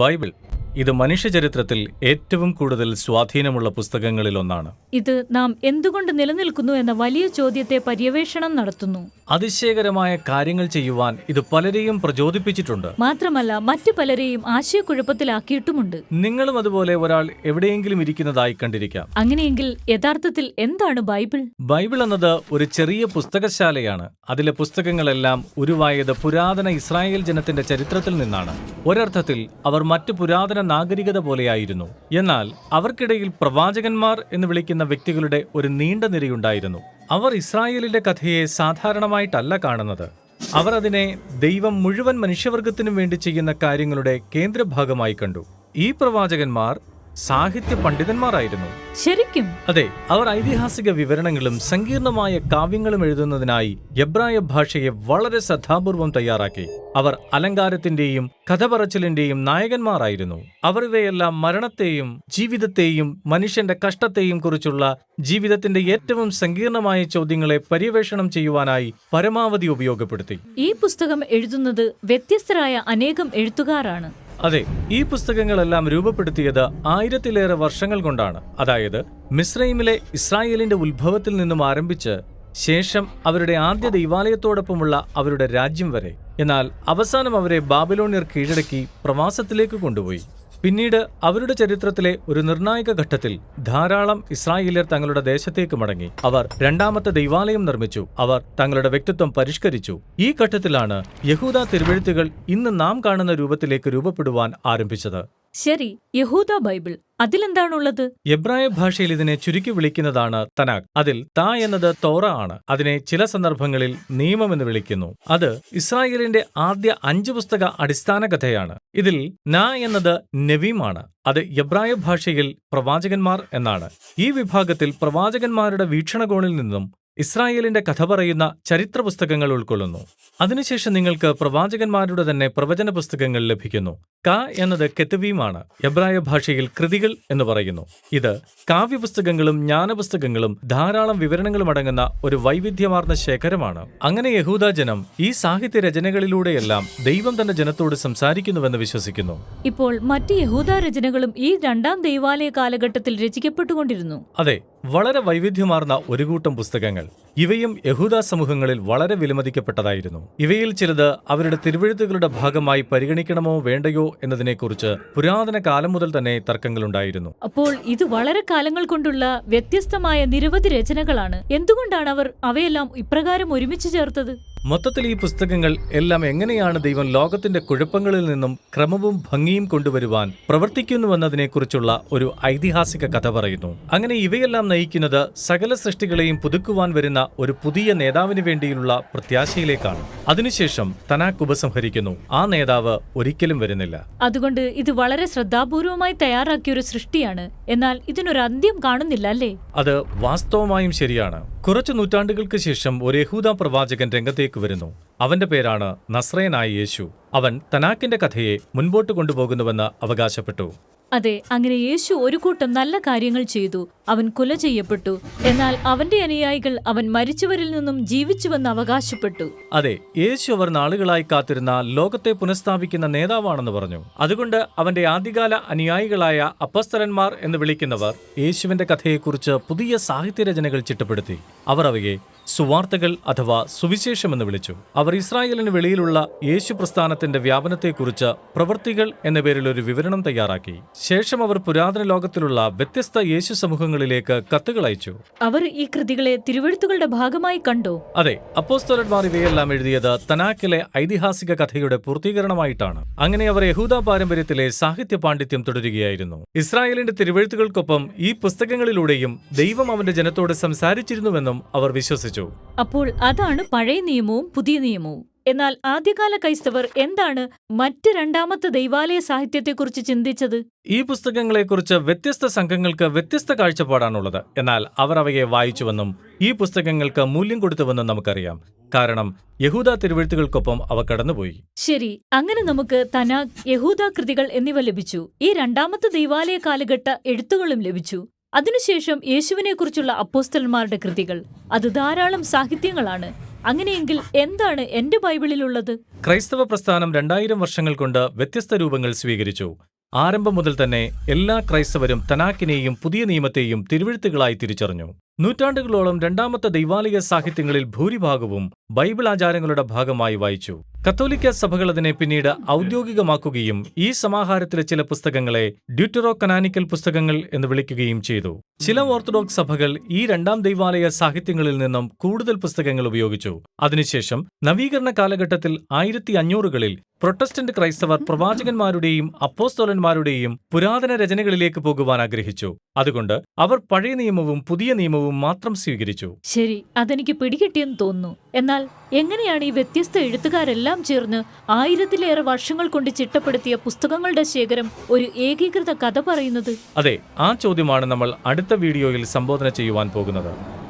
Bible. ഇത് മനുഷ്യചരിത്രത്തിൽ ഏറ്റവും കൂടുതൽ സ്വാധീനമുള്ള പുസ്തകങ്ങളിലൊന്നാണ്. ഇത് നാം എന്തുകൊണ്ട് നിലനിൽക്കുന്നു എന്ന വലിയ ചോദ്യത്തെ പര്യവേഷണം നടത്തുന്നു. അതിശയകരമായ കാര്യങ്ങൾ ചെയ്യുവാൻ ഇത് പലരെയും പ്രചോദിപ്പിച്ചിട്ടുണ്ട്. മാത്രമല്ല മറ്റു പലരെയും ആശയക്കുഴപ്പത്തിലാക്കിയിട്ടുമുണ്ട്. നിങ്ങളും അതുപോലെ ഒരാൾ എവിടെയെങ്കിലും ഇരിക്കുന്നതായി കണ്ടിരിക്കാം. അങ്ങനെയെങ്കിൽ യഥാർത്ഥത്തിൽ എന്താണ് ബൈബിൾ? ബൈബിൾ എന്നത് ഒരു ചെറിയ പുസ്തകശാലയാണ്. അതിലെ പുസ്തകങ്ങളെല്ലാം ഉരുവായത് പുരാതന ഇസ്രായേൽ ജനത്തിന്റെ ചരിത്രത്തിൽ നിന്നാണ്. ഒരർത്ഥത്തിൽ അവർ മറ്റു പുരാതന നാഗരികത പോലെയായിരുന്നു. എന്നാൽ അവർക്കിടയിൽ പ്രവാചകന്മാർ എന്ന് വിളിക്കുന്ന വ്യക്തികളുടെ ഒരു നീണ്ട നിരയുണ്ടായിരുന്നു. അവർ ഇസ്രായേലിന്റെ കഥയെ സാധാരണമായിട്ടല്ല കാണുന്നത്. അവർ അതിനെ ദൈവം മുഴുവൻ മനുഷ്യവർഗത്തിനും വേണ്ടി ചെയ്യുന്ന കാര്യങ്ങളുടെ കേന്ദ്രഭാഗമായി കണ്ടു. ഈ പ്രവാചകന്മാർ സാഹിത്യ പണ്ഡിതന്മാരായിരുന്നു. ശരിക്കും? അതെ അവർ ഐതിഹാസിക വിവരണങ്ങളും സങ്കീർണമായ കാവ്യങ്ങളും എഴുതുന്നതിനായി എബ്രായ ഭാഷയെ വളരെ ശ്രദ്ധാപൂർവം തയ്യാറാക്കി. അവർ അലങ്കാരത്തിന്റെയും കഥ പറച്ചിലിന്റെയും നായകന്മാരായിരുന്നു. അവർ ഇവയെല്ലാം മരണത്തെയും ജീവിതത്തെയും മനുഷ്യന്റെ കഷ്ടത്തെയും കുറിച്ചുള്ള ജീവിതത്തിന്റെ ഏറ്റവും സങ്കീർണമായ ചോദ്യങ്ങളെ പര്യവേഷണം ചെയ്യുവാനായി പരമാവധി ഉപയോഗപ്പെടുത്തി. ഈ പുസ്തകം എഴുതുന്നത് വ്യത്യസ്തരായ അനേകം എഴുത്തുകാരാണ്. അതെ ഈ പുസ്തകങ്ങളെല്ലാം രൂപപ്പെടുത്തിയത് ആയിരത്തിലേറെ വർഷങ്ങൾ കൊണ്ടാണ്. അതായത് മിസ്രൈമിലെ ഇസ്രായേലിന്റെ ഉത്ഭവത്തിൽ നിന്നും ആരംഭിച്ച് ശേഷം അവരുടെ ആദ്യ ദൈവാലയത്തോടൊപ്പമുള്ള അവരുടെ രാജ്യം വരെ. എന്നാൽ അവസാനം അവരെ ബാബിലോണിയർ കീഴടക്കി പ്രവാസത്തിലേക്ക് കൊണ്ടുപോയി. പിന്നീട് അവരുടെ ചരിത്രത്തിലെ ഒരു നിർണായക ഘട്ടത്തിൽ ധാരാളം ഇസ്രായേലിയർ തങ്ങളുടെ ദേശത്തേക്ക് മടങ്ങി. അവർ രണ്ടാമത്തെ ദൈവാലയം നിർമ്മിച്ചു. അവർ തങ്ങളുടെ വ്യക്തിത്വം പരിഷ്കരിച്ചു. ഈ ഘട്ടത്തിലാണ് യഹൂദ തിരുവെഴുത്തുകൾ ഇന്ന് നാം കാണുന്ന രൂപത്തിലേക്ക് രൂപപ്പെടുവാൻ ആരംഭിച്ചത്. ശരി യഹൂദ ബൈബിൾ. അതിലെന്താണുള്ളത്? എബ്രായ ഭാഷയിൽ ഇതിനെ ചുരുക്കി വിളിക്കുന്നതാണ് തനാഖ് അതിൽ താ എന്നത് തോറ ആണ്. അതിനെ ചില സന്ദർഭങ്ങളിൽ നിയമം എന്ന് വിളിക്കുന്നു. അത് ഇസ്രായേലിന്റെ ആദ്യ അഞ്ച് പുസ്തക അടിസ്ഥാന കഥയാണ്. ഇതിൽ ന എന്നത് നെവീമാണ് അത് എബ്രായ ഭാഷയിൽ പ്രവാചകന്മാർ എന്നാണ്. ഈ വിഭാഗത്തിൽ പ്രവാചകന്മാരുടെ വീക്ഷണകോണിൽ നിന്നും ഇസ്രായേലിന്റെ കഥ പറയുന്ന ചരിത്ര പുസ്തകങ്ങൾ ഉൾക്കൊള്ളുന്നു. അതിനുശേഷം നിങ്ങൾക്ക് പ്രവാചകന്മാരുടെ തന്നെ പ്രവചന പുസ്തകങ്ങൾ ലഭിക്കുന്നു. ക എന്നത് കെത്തുവീമാണ് എബ്രായ ഭാഷയിൽ കൃതികൾ എന്ന് പറയുന്നു. ഇത് കാവ്യപുസ്തകങ്ങളും ജ്ഞാനപുസ്തകങ്ങളും ധാരാളം വിവരണങ്ങളും അടങ്ങുന്ന ഒരു വൈവിധ്യമാർന്ന ശേഖരമാണ്. അങ്ങനെ യഹൂദാജനം ഈ സാഹിത്യ രചനകളിലൂടെയെല്ലാം ദൈവം തന്റെ ജനത്തോട് സംസാരിക്കുന്നുവെന്ന് വിശ്വസിക്കുന്നു. ഇപ്പോൾ മറ്റ് യഹൂദ രചനകളും ഈ രണ്ടാം ദൈവാലയ കാലഘട്ടത്തിൽ രചിക്കപ്പെട്ടുകൊണ്ടിരുന്നു. അതെ വളരെ വൈവിധ്യമാർന്ന ഒരു കൂട്ടം പുസ്തകങ്ങൾ. ഇവയും യഹൂദ സമൂഹങ്ങളിൽ വളരെ വിലമതിക്കപ്പെട്ടതായിരുന്നു. ഇവയിൽ ചിലത് അവരുടെ തിരുവഴുത്തുകളുടെ ഭാഗമായി പരിഗണിക്കണമോ വേണ്ടയോ എന്നതിനെക്കുറിച്ച് പുരാതന കാലം മുതൽ തന്നെ തർക്കങ്ങളുണ്ടായിരുന്നു. അപ്പോൾ ഇത് വളരെ കാലങ്ങൾ കൊണ്ടുള്ള വ്യത്യസ്തമായ നിരവധി രചനകളാണ്. എന്തുകൊണ്ടാണ് അവർ അവയെല്ലാം ഇപ്രകാരം ഒരുമിച്ച് ചേർത്തത്? മൊത്തത്തിൽ ഈ പുസ്തകങ്ങൾ എല്ലാം എങ്ങനെയാണ് ദൈവം ലോകത്തിന്റെ കുഴപ്പങ്ങളിൽ നിന്നും ക്രമവും ഭംഗിയും കൊണ്ടുവരുവാൻ പ്രവർത്തിക്കുന്നുവെന്നതിനെക്കുറിച്ചുള്ള ഒരു ഐതിഹാസിക കഥ പറയുന്നു. അങ്ങനെ ഇവയെല്ലാം നയിക്കുന്നത് സകല സൃഷ്ടികളെയും പുതുക്കുവാൻ വരുന്ന ഒരു പുതിയ നേതാവിന് വേണ്ടിയുള്ള പ്രത്യാശയിലേക്കാണ്. അതിനുശേഷം തനാക്ക് ഉപസംഹരിക്കുന്നു. ആ നേതാവ് ഒരിക്കലും വരുന്നില്ല. അതുകൊണ്ട് ഇത് വളരെ ശ്രദ്ധാപൂർവമായി തയ്യാറാക്കിയ ഒരു സൃഷ്ടിയാണ്. എന്നാൽ ഇതിനൊരു അന്ത്യം കാണുന്നില്ല അല്ലേ? അത് വാസ്തവമായും ശരിയാണ്. കുറച്ചു നൂറ്റാണ്ടുകൾക്ക് ശേഷം ഒരു യഹൂദ പ്രവാചകൻ രംഗത്തേക്ക് വരുന്നു. അവന്റെ പേരാണ് നസ്രയനായ യേശു. അവൻ തനാക്കിന്റെ കഥയെ മുൻപോട്ട് കൊണ്ടുപോകുന്നുവെന്ന് അവകാശപ്പെട്ടു. അതെ അങ്ങനെ യേശു ഒരു കൂട്ടം നല്ല കാര്യങ്ങൾ ചെയ്തു. അവൻ കൊല ചെയ്യപ്പെട്ടു. എന്നാൽ അവന്റെ അനുയായികൾ അവൻ മരിച്ചവരിൽ നിന്നും ജീവിച്ചുവെന്ന് അവകാശപ്പെട്ടു. അതെ യേശു അവർ നാളുകളായി കാത്തിരുന്ന ലോകത്തെ പുനഃസ്ഥാപിക്കുന്ന നേതാവാണെന്ന് പറഞ്ഞു. അതുകൊണ്ട് അവന്റെ ആദ്യകാല അനുയായികളായ അപ്പസ്തരന്മാർ എന്ന് വിളിക്കുന്നവർ യേശുവിന്റെ കഥയെക്കുറിച്ച് പുതിയ സാഹിത്യരചനകൾ ചിട്ടപ്പെടുത്തി. അവർ അവയെ സുവാർത്തകൾ അഥവാ സുവിശേഷം എന്ന് വിളിച്ചു. അവർ ഇസ്രായേലിന് വെളിയിലുള്ള യേശു പ്രസ്ഥാനത്തിന്റെ വ്യാപനത്തെക്കുറിച്ച് പ്രവൃത്തികൾ എന്ന പേരിൽ ഒരു വിവരണം തയ്യാറാക്കി. ശേഷം അവർ പുരാതന ലോകത്തിലുള്ള വ്യത്യസ്ത യേശു സമൂഹങ്ങളിലേക്ക് കത്തുകൾ അയച്ചു. അവർ ഈ കൃതികളെ തിരുവഴുത്തുകളുടെ ഭാഗമായി കണ്ടോ. അതെ അപ്പോസ്തലന്മാർ ഇവയെല്ലാം എഴുതിയത് തനാക്കിലെ ഐതിഹാസിക കഥയുടെ പൂർത്തീകരണമായിട്ടാണ്. അങ്ങനെ അവർ യഹൂദ പാരമ്പര്യത്തിലെ സാഹിത്യ പാണ്ഡിത്യം തുടരുകയായിരുന്നു. ഇസ്രായേലിന്റെ തിരുവഴുത്തുകൾക്കൊപ്പം ഈ പുസ്തകങ്ങളിലൂടെയും ദൈവം അവന്റെ ജനത്തോട് സംസാരിച്ചിരുന്നുവെന്നും അവർ വിശ്വസിച്ചു. അപ്പോൾ അതാണ് പഴയ നിയമവും പുതിയ നിയമവും. എന്നാൽ ആദ്യകാല ക്രൈസ്തവർ എന്താണ് മറ്റ് രണ്ടാമത്തെ ദൈവാലയ സാഹിത്യത്തെക്കുറിച്ച് ചിന്തിച്ചത്? ഈ പുസ്തകങ്ങളെക്കുറിച്ച് വ്യത്യസ്ത സംഘങ്ങൾക്ക് വ്യത്യസ്ത കാഴ്ചപ്പാടാണുള്ളത്. എന്നാൽ അവർ അവയെ വായിച്ചുവെന്നും ഈ പുസ്തകങ്ങൾക്ക് മൂല്യം കൊടുത്തുവെന്നും നമുക്കറിയാം. കാരണം യഹൂദ തിരുവഴുത്തുകൾക്കൊപ്പം അവ കടന്നുപോയി. ശരി അങ്ങനെ നമുക്ക് തനാഗ് യഹൂദ കൃതികൾ എന്നിവ ലഭിച്ചു. ഈ രണ്ടാമത്തെ ദൈവാലയ കാലഘട്ട എഴുത്തുകളും ലഭിച്ചു. അതിനുശേഷം യേശുവിനെക്കുറിച്ചുള്ള അപ്പോസ്തലന്മാരുടെ കൃതികൾ. അത് ധാരാളം സാഹിത്യങ്ങളാണ്. അങ്ങനെയെങ്കിൽ എന്താണ് എന്റെ ബൈബിളിലുള്ളത്? ക്രൈസ്തവ പ്രസ്ഥാനം രണ്ടായിരം വർഷങ്ങൾ കൊണ്ട് വ്യത്യസ്ത രൂപങ്ങൾ സ്വീകരിച്ചു. ആരംഭം മുതൽ തന്നെ എല്ലാ ക്രൈസ്തവരും തനാക്കിനെയും പുതിയ നിയമത്തെയും തിരുവഴുത്തുകളായി തിരിച്ചറിഞ്ഞു. നൂറ്റാണ്ടുകളോളം രണ്ടാമത്തെ ദൈവാലിക സാഹിത്യങ്ങളിൽ ഭൂരിഭാഗവും ബൈബിൾ ആചാരങ്ങളുടെ ഭാഗമായി വായിച്ചു. കത്തോലിക്ക സഭകൾ അതിനെ പിന്നീട് ഔദ്യോഗികമാക്കുകയും ഈ സമാഹാരത്തിലെ ചില പുസ്തകങ്ങളെ ഡ്യൂട്ടറോ കനാനിക്കൽ പുസ്തകങ്ങൾ എന്ന് വിളിക്കുകയും ചെയ്തു. ചില ഓർത്തഡോക്സ് സഭകൾ ഈ രണ്ടാം ദൈവാലയ സാഹിത്യങ്ങളിൽ നിന്നും കൂടുതൽ പുസ്തകങ്ങൾ ഉപയോഗിച്ചു. അതിനുശേഷം നവീകരണ കാലഘട്ടത്തിൽ ആയിരത്തി അഞ്ഞൂറുകളിൽ പ്രൊട്ടസ്റ്റന്റ് ക്രൈസ്തവർ പ്രവാചകന്മാരുടെയും അപ്പോസ്തോലന്മാരുടെയും പുരാതന രചനകളിലേക്ക് പോകുവാൻ ആഗ്രഹിച്ചു. അതുകൊണ്ട് അവർ പഴയ നിയമവും പുതിയ നിയമവും മാത്രം സ്വീകരിച്ചു. ശരി അതെനിക്ക് പിടികിട്ടിയെന്ന് തോന്നുന്നു. എന്നാൽ എങ്ങനെയാണ് ഈ വ്യത്യസ്ത എഴുത്തുകാരെല്ലാം ചേർന്ന് ആയിരത്തിലേറെ വർഷങ്ങൾ കൊണ്ട് ചിട്ടപ്പെടുത്തിയ പുസ്തകങ്ങളുടെ ശേഖരം ഒരു ഏകീകൃത കഥ പറയുന്നത്? അതെ ആ ചോദ്യമാണ് നമ്മൾ അടുത്ത വീഡിയോയിൽ സംബോധന ചെയ്യുവാൻ പോകുന്നത്.